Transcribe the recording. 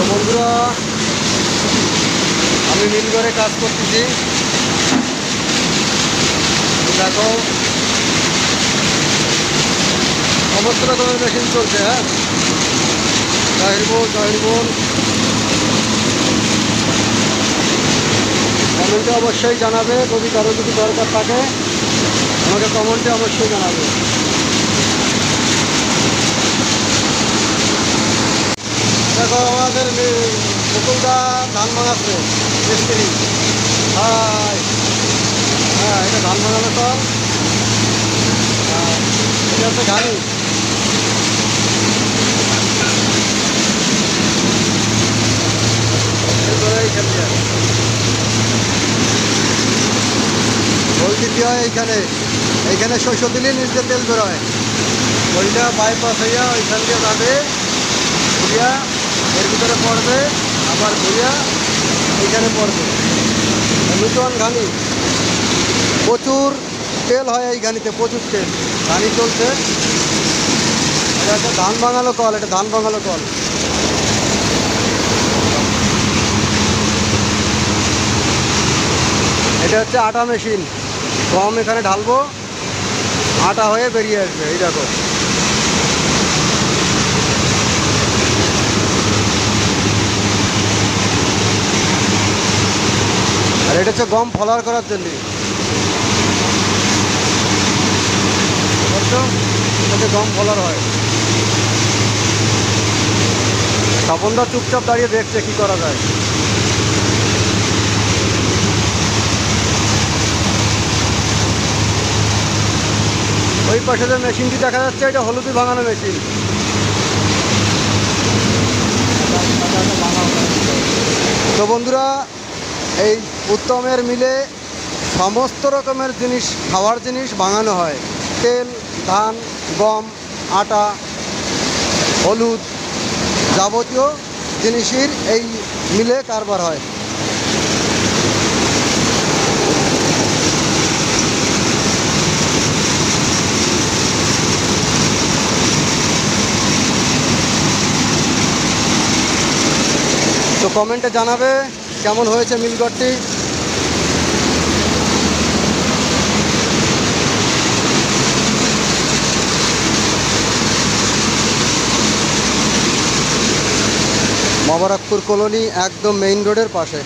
তো বন্ধুরা, আমি মিল কাজ করতেছি। দেখো সমস্ত রকমের মেশিন চলছে হ্যাঁ? জাহির বোল জাহির বোল কমেন্টে অবশ্যই জানাবে, যদি কারও যদি দরকার থাকে, আমাকে কমেন্টে অবশ্যই জানাবে দেখো আমাদের মুকুলদা ধান ভাঙাচ্ছে মিস্ত্রি। হাই। হ্যাঁ এটা ধান ভাঙানো কল আর এটা হচ্ছে এরপরে এইখানে হয় এইখানে। শস্য দিলে নিজে তেল বেরোয় ওইটা বাইপাস হইয়া ওইখান দিয়ে যাবে। এর ভিতরে পড়বে, আবার ঘুরিয়া এইখানে পড়বে। নূতন ঘানি, প্রচুর তেল হয় এই ঘানিতে, প্রচুর তেল। ঘানি চলছে। এটা হচ্ছে ধান বাঙালো কল, এটা ধান বাঙালো কল। এটা হচ্ছে আটা মেশিন। গম এখানে ঢালবো, আটা হয়ে বেরিয়ে আসবে, এই দেখো। এটা হচ্ছে গম ফলার করার জন্য। গম ফলার হয়। স্বপনদা চুপচাপ দাঁড়িয়ে দেখছে কি করা যায়। ওই পাশে যে মেশিনটি দেখা যাচ্ছে, এটা হলুদি ভাঙানো মেশিন। তো বন্ধুরা এই উত্তমের মিলে সমস্ত রকমের জিনিস, খাওয়ার জিনিস বানানো হয়। তেল, ধান, গম, আটা, হলুদ যাবতীয় জিনিসের এই মিলে কারবার হয়। তো কমেন্টে জানাবে কেমন হয়েছে মিলগড়টি? মোবারকপুর কলোনি একদম মেইন রোডের পাশে।